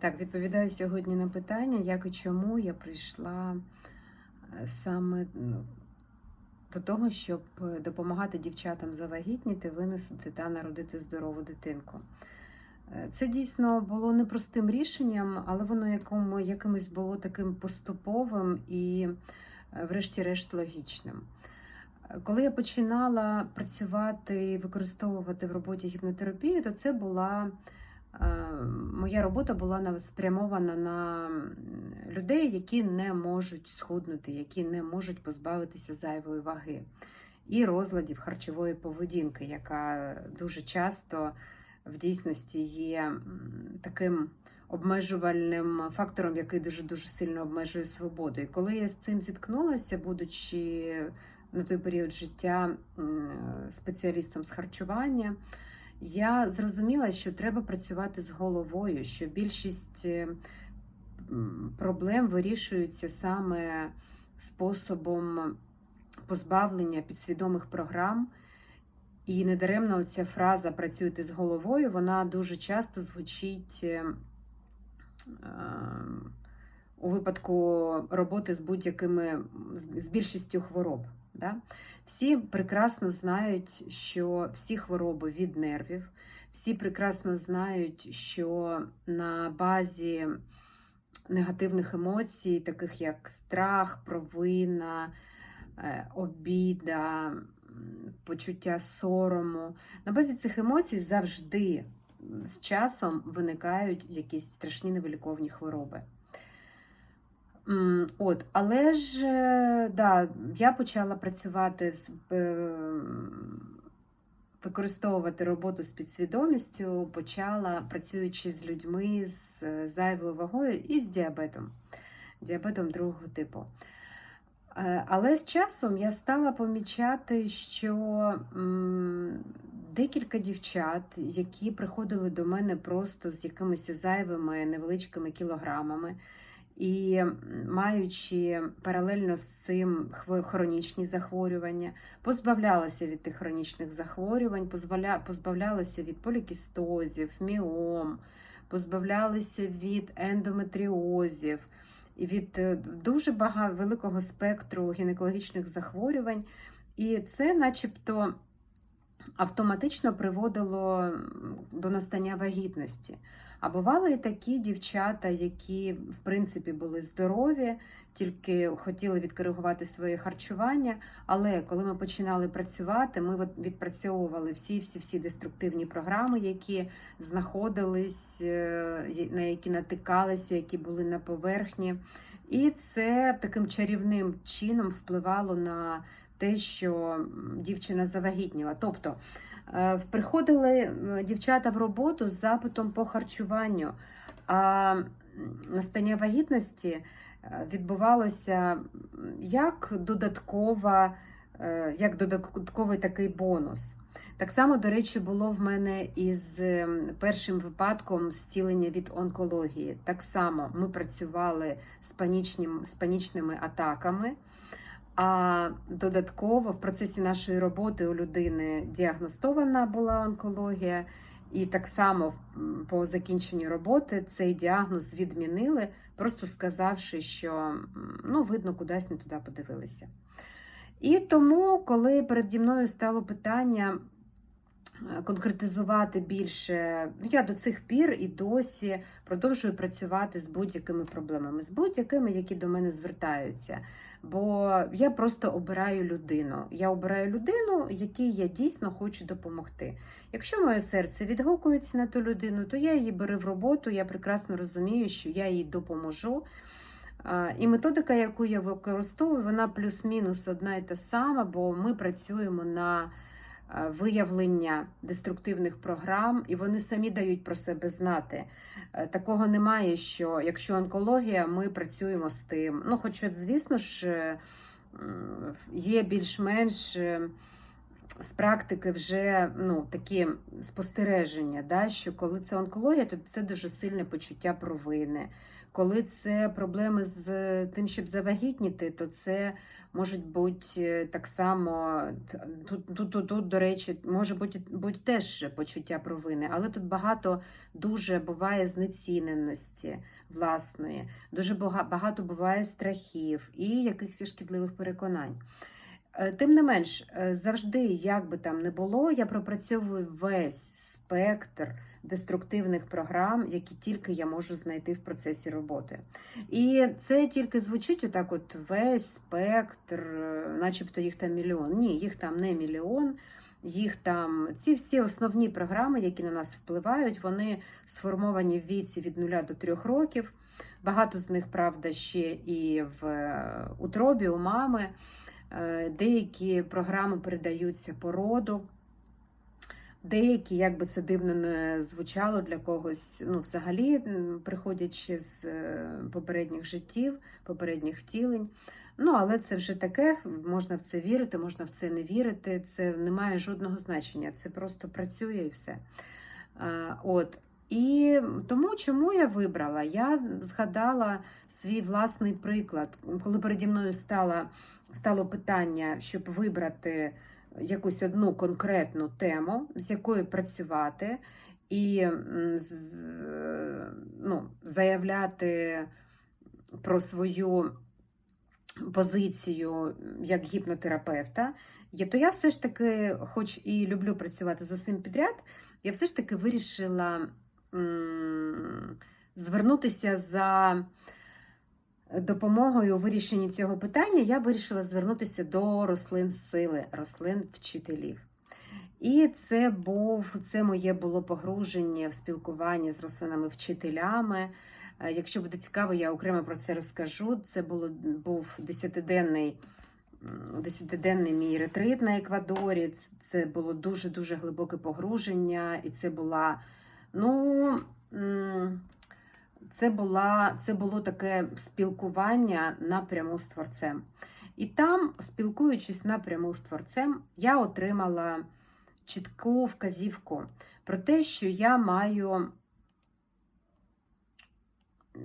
Так, відповідаю сьогодні на питання, як і чому я прийшла е, саме ну, до того, щоб е, допомагати дівчатам завагітніти, виносити та народити здорову дитинку. Е, Це дійсно було непростим рішенням, але воно якому, якимось було таким поступовим і, врешті-решт, логічним. Коли я починала працювати і використовувати в роботі гіпнотерапію, то це була моя робота була спрямована на людей, які не можуть схуднути, які не можуть позбавитися зайвої ваги і розладів харчової поведінки, яка дуже часто в дійсності є таким обмежувальним фактором, який дуже дуже сильно обмежує свободу. І коли я з цим зіткнулася, будучи на той період життя спеціалістом з харчування, я зрозуміла, що треба працювати з головою, що більшість е, проблем вирішуються саме способом позбавлення підсвідомих програм. І недаремно ця фраза працюйте з головою, вона дуже часто звучить е, у випадку роботи з будь-якими з більшістю хвороб. Да? Всі прекрасно знають, що всі хвороби від нервів, всі прекрасно знають, що на базі негативних емоцій, таких як страх, провина, е, обіда, почуття сорому, на базі цих емоцій завжди з часом виникають якісь страшні невиліковні хвороби. От, але ж е, да, я почала працювати з е, використовувати роботу з підсвідомістю, почала працюючи з людьми з е, зайвою вагою і з діабетом, діабетом другого типу. Але з часом я стала помічати, що декілька дівчат, які приходили до мене просто з якимись зайвими невеличкими кілограмами, і маючи паралельно з цим хронічні захворювання, позбавлялася від тих хронічних захворювань, позбавля- позбавлялася від полікістозів, міом, позбавлялися від ендометріозів від е, дуже багато великого спектру гінекологічних захворювань. І це, начебто, автоматично приводило до настання вагітності. А бували і такі дівчата, які, в принципі, були здорові, тільки хотіли відкоригувати своє харчування. Але коли ми починали працювати, ми відпрацьовували всі всі всі деструктивні програми, які знаходились, е, на які натикалися, які були на поверхні. І це таким чарівним чином впливало на те, що дівчина завагітніла. Тобто е, приходили дівчата в роботу з запитом по харчуванню, а настання вагітності е, відбувалося як додаткова, е, як додатковий такий бонус. Так само, до речі, було в мене із першим випадком зцілення від онкології. Так само ми працювали з, панічним, з панічними атаками. А додатково в процесі нашої роботи у людини діагностована була онкологія, і так само по закінченні роботи цей діагноз відмінили, просто сказавши, що ну, видно, кудись не туди подивилися. І тому, коли переді мною стало питання е, конкретизувати більше, ну, я до цих пір і досі продовжую працювати з будь-якими проблемами, з будь-якими, які до мене звертаються. Бо я просто обираю людину. Я обираю людину, якій я дійсно хочу допомогти. Якщо моє серце відгукується на ту людину, то я її беру в роботу. Я прекрасно розумію, що я їй допоможу. І методика, яку я використовую, вона плюс-мінус одна і та сама, бо ми працюємо на виявлення деструктивних програм, і вони самі дають про себе знати. Е, Такого немає, що якщо онкологія, ми працюємо з тим. Ну, хоча, звісно ж, е, є більш-менш е, з практики вже ну, такі спостереження, да, що коли це онкологія, то це дуже сильне почуття провини. коли це проблеми з тим, щоб завагітніти, то це можуть бути е, так само. Тут, тут, тут, тут до речі, може бути, бути теж почуття провини, але тут багато дуже буває знеціненості власної, дуже багато буває страхів і якихось шкідливих переконань. Е, Тим не менш, е, завжди, як би там не було, я пропрацьовую весь спектр деструктивних програм, які тільки я можу знайти в процесі роботи. І це тільки звучить отак: от весь спектр, е, начебто їх там мільйон. Ні, їх там не мільйон. Їх там ці всі основні програми, які на нас впливають, вони сформовані в віці від 0 до 3 років. Багато з них, правда, ще і в е, утробі у мами. Е, Деякі програми передаються по роду. Деякі, як би це дивно не звучало для когось, ну, взагалі, приходячи з е, попередніх життів, попередніх втілень. Ну, але це вже таке, можна в це вірити, можна в це не вірити. Це не має жодного значення. Це просто працює і все. От. І тому, чому я вибрала? Я згадала свій власний приклад, коли переді мною стала, стало питання, щоб вибрати якусь одну конкретну тему, з якою працювати, і ну, заявляти про свою позицію як гіпнотерапевта, то я все ж таки, хоч і люблю працювати з усім підряд, я все ж таки вирішила звернутися за допомогою у вирішенні цього питання. Я вирішила звернутися до рослин сили, рослин вчителів. І це був це моє було погруження в спілкування з рослинами-вчителями. Е, Якщо буде цікаво, я окремо про це розкажу. Це було був десятиденний, десятиденний мій ретрит на Еквадорі. Це було дуже дуже глибоке погруження, і це була ну. Це, була, це було таке спілкування напряму з творцем. І там, спілкуючись напряму з творцем, я отримала чітку вказівку про те, що я маю,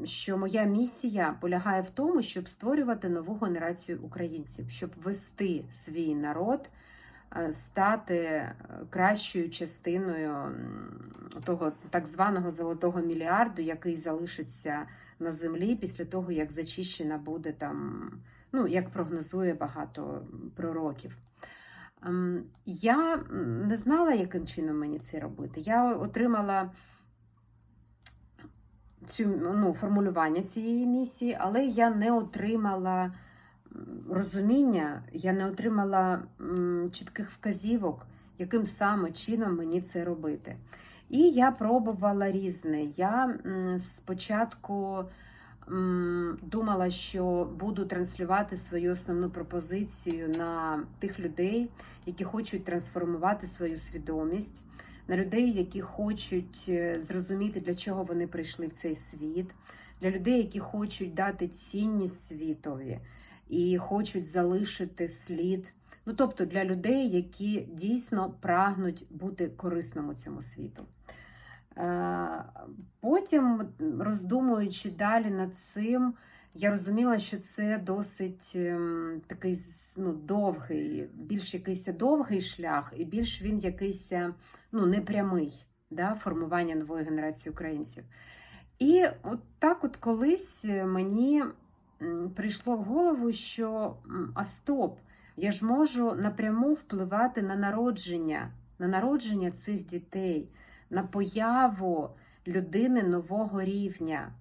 що моя місія полягає в тому, щоб створювати нову генерацію українців, щоб вести свій народ, стати е, кращою частиною того так званого золотого мільярду, який залишиться на землі після того, як зачищена буде там, ну як прогнозує багато пророків. Ем, Я не знала, яким чином мені це робити. Я отримала цю ну, формулювання цієї місії, але я не отримала розуміння, я не отримала чітких вказівок, яким саме чином мені це робити. І я пробувала різне. Я спочатку думала, що буду транслювати свою основну пропозицію на тих людей, які хочуть трансформувати свою свідомість, на людей, які хочуть е, зрозуміти, для чого вони прийшли в цей світ, для людей, які хочуть дати цінність світові і хочуть залишити слід. Ну, тобто для людей, які дійсно прагнуть бути корисними цьому світу. Е, Потім, роздумуючи далі над цим, я розуміла, що це досить ем, такий ну, довгий, більш якийсь довгий шлях, і більш він якийсь ну, непрямий да, формування нової генерації українців. І от так от колись мені прийшло в голову, що а стоп, я ж можу напряму впливати на народження, на народження цих дітей, на появу людини нового рівня.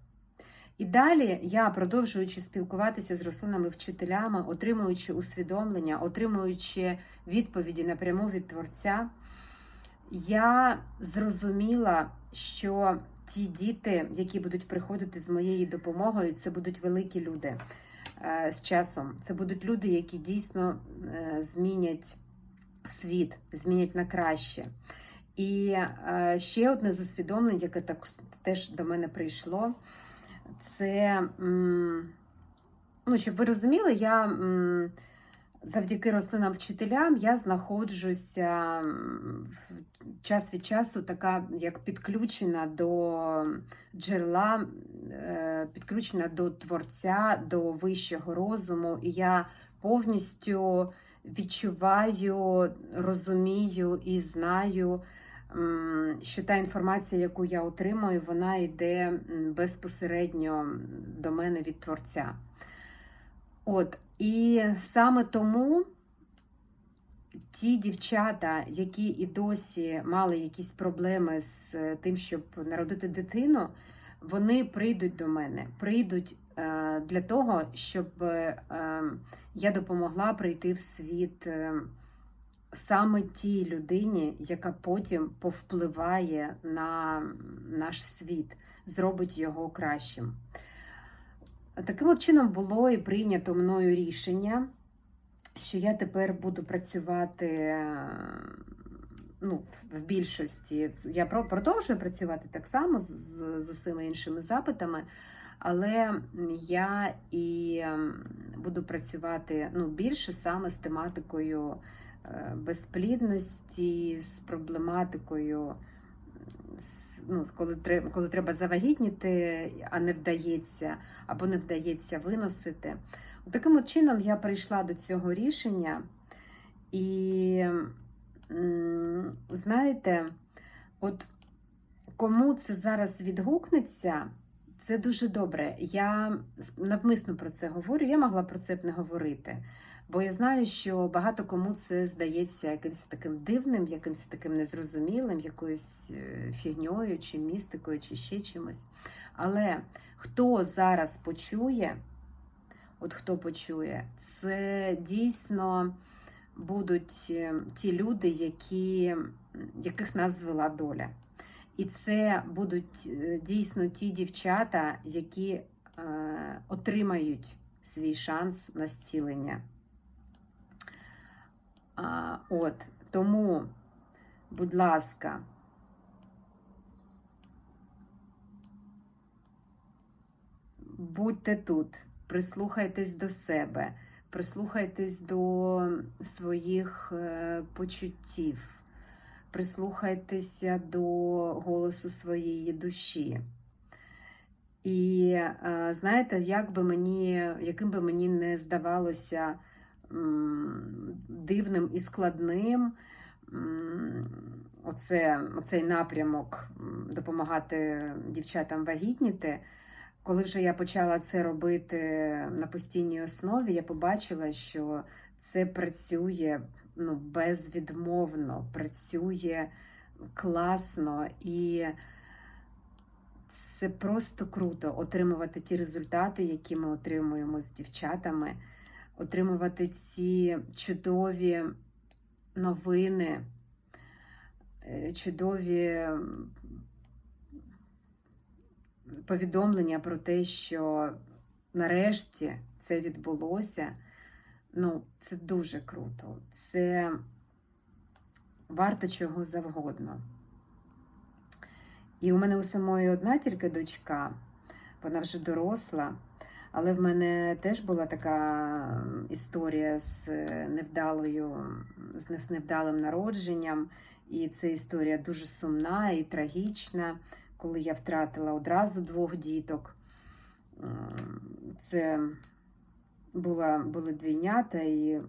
І далі я, продовжуючи спілкуватися з рослинами-вчителями, отримуючи усвідомлення, отримуючи відповіді напряму від творця, я зрозуміла, що ті діти, які будуть приходити з моєю допомогою, це будуть великі люди е, з часом. Це будуть люди, які дійсно е, змінять світ, змінять на краще. І е, ще одне з усвідомлень, яке так теж до мене прийшло, це, ну, щоб ви розуміли, я завдяки рослинам вчителям я знаходжуся час від часу така як підключена до джерела, е, підключена до творця, до вищого розуму, і я повністю відчуваю, розумію і знаю, що та інформація, яку я отримую, вона йде безпосередньо до мене від творця. От, і саме тому ті дівчата, які і досі мали якісь проблеми з е, тим, щоб народити дитину, вони прийдуть до мене, прийдуть е, для того, щоб е, я допомогла прийти в світ саме тій людині, яка потім повпливає на наш світ, зробить його кращим. Таким от чином було і прийнято мною рішення, що я тепер буду працювати ну, в- в більшості. Я продовжую працювати так само з, з усіма іншими запитами, але я і ем, буду працювати ну, більше саме з тематикою е, безплідності, з проблематикою. Ну, коли треба, коли треба завагітніти, а не вдається, або не вдається виносити. Таким от чином я прийшла до цього рішення, і знаєте, от кому це зараз відгукнеться, це дуже добре. Я навмисно про це говорю, я могла про це б не говорити. Бо я знаю, що багато кому це здається якимось таким дивним, якимось таким незрозумілим, якоюсь е, фігньою, чи містикою, чи ще чимось. Але хто зараз почує, от хто почує, це дійсно будуть е, ті люди, які, яких нас звела доля. І це будуть е, дійсно ті дівчата, які е, отримають свій шанс на зцілення. А, от, тому, будь ласка, будьте тут, прислухайтесь до себе, прислухайтесь до своїх е, почуттів, прислухайтеся до голосу своєї душі. І е, знаєте, як би мені, яким би мені не здавалося дивним і складним. Оце, оцей напрямок допомагати дівчатам вагітніти. Коли вже я почала це робити на постійній основі, я побачила, що це працює ну, безвідмовно, працює класно. І це просто круто отримувати ті результати, які ми отримуємо з дівчатами, отримувати ці чудові новини, е, чудові повідомлення про те, що нарешті це відбулося. Ну, це дуже круто. Це варто чого завгодно. І у мене у самої одна тільки дочка, вона вже доросла, але в мене теж була така історія з невдалою, з невдалим народженням. І це історія дуже сумна і трагічна, коли я втратила одразу двох діток. Це була, були двійнята, і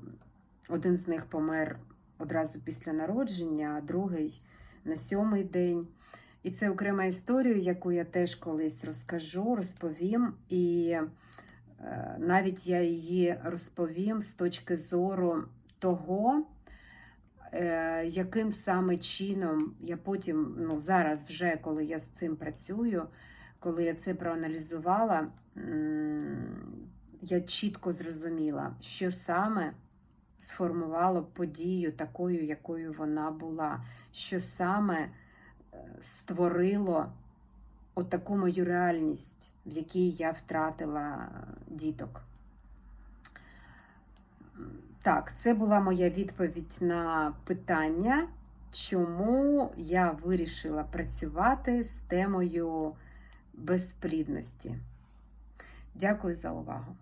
один з них помер одразу після народження, а другий на сьомий день. І це окрема історія, яку я теж колись розкажу, розповім. І е, навіть я її розповім з точки зору того, е, яким саме чином я потім, ну зараз, вже коли я з цим працюю, коли я це проаналізувала, я чітко зрозуміла, що саме сформувало подію такою, якою вона була, що саме створило отаку мою реальність, в якій я втратила діток. Так, це була моя відповідь на питання, чому я вирішила працювати з темою безплідності. Дякую за увагу.